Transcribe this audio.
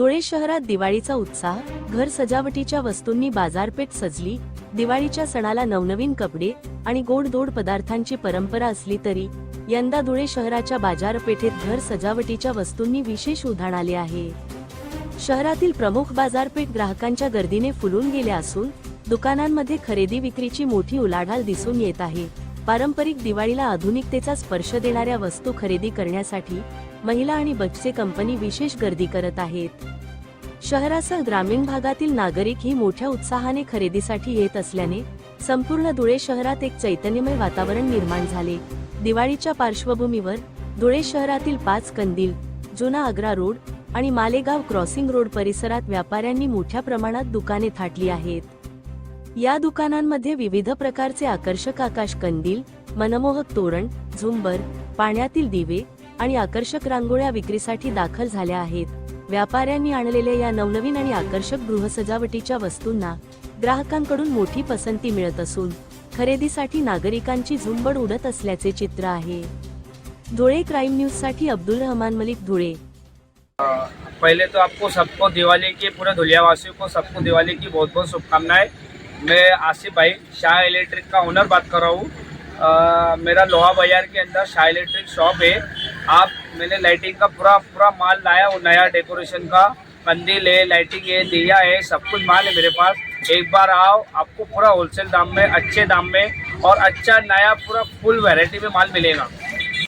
धुळे शहरात दिवाळीचा उत्साह घर सजावटीच्या वस्तूंनी बाजारपेठ सजली दिवाळीच्या सणाला नवनवीन कपडे आणि गोडधोड पदार्थांची परंपरा असली तरी यंदा धुळे शहराच्या बाजारपेठेत घर सजावटीच्या वस्तूंनी विशेष उधाण आले आहे. शहरातील प्रमुख बाजारपेठ ग्राहकांच्या गर्दीने फुलून गेल्या असून दुकानांमध्ये खरेदी विक्रीची मोठी उलाढाल दिसून येत आहे. पारंपरिक दिवाळीला आधुनिकतेचा स्पर्श देणाऱ्या वस्तू खरेदी करण्यासाठी महिला आणि बच्चे कंपनी विशेष गर्दी करत आहेत. शहरासह ग्रामीण भागातील नागरिक ही मोठ्या उत्साहाने खरेदीसाठी येत असल्याने संपूर्ण धुळे शहरात एक चैतन्यमय वातावरण निर्माण झाले. दिवाळीच्या पार्श्वभूमीवर धुळे शहरातील पाच कंदील जुना आग्रा रोड आणि मालेगाव क्रॉसिंग रोड परिसरात व्यापाऱ्यांनी मोठ्या प्रमाणात दुकाने थाटली आहेत. या दुकानांमध्ये विविध प्रकारचे आकर्षक आकाश कंदील मनमोहक तोरण झुंबर पाण्यातील दिवे आणि आकर्षक रांगोळ्या विक्रीसाठी दाखल झाल्या आहेत. व्यापाऱ्यांनी आणलेल्या या नवनवीन आणि आकर्षक गृहसजावटीच्या वस्तूंना ग्राहकांकडून मोठी पसंती मिळत असून खरेदीसाठी नागरिकांची झुंबड उडत असल्याचे चित्र आहे. धुळे क्राईम न्यूजसाठी अब्दुल रहमान मलिक धुळे. पहले तो आपको सबको दिवाली की पूरे धुलियावासियों को सबको दिवाली की बहुत बहुत शुभकामनाएं। मैं आसिफ भाई शाह इलेक्ट्रिक का ओनर बात कर रहा हूँ। मेरा लोहा बाजार के अंदर शाह इलेक्ट्रिक शॉप है। आप, मैंने लाइटिंग का पूरा पूरा माल लाया, वो नया डेकोरेशन का कंदील है लाइटिंग है दिया है, सब कुछ माल है मेरे पास। एक बार आओ, आपको पूरा होलसेल दाम में, अच्छे दाम में, और अच्छा नया पूरा फुल वैरायटी में माल मिलेगा।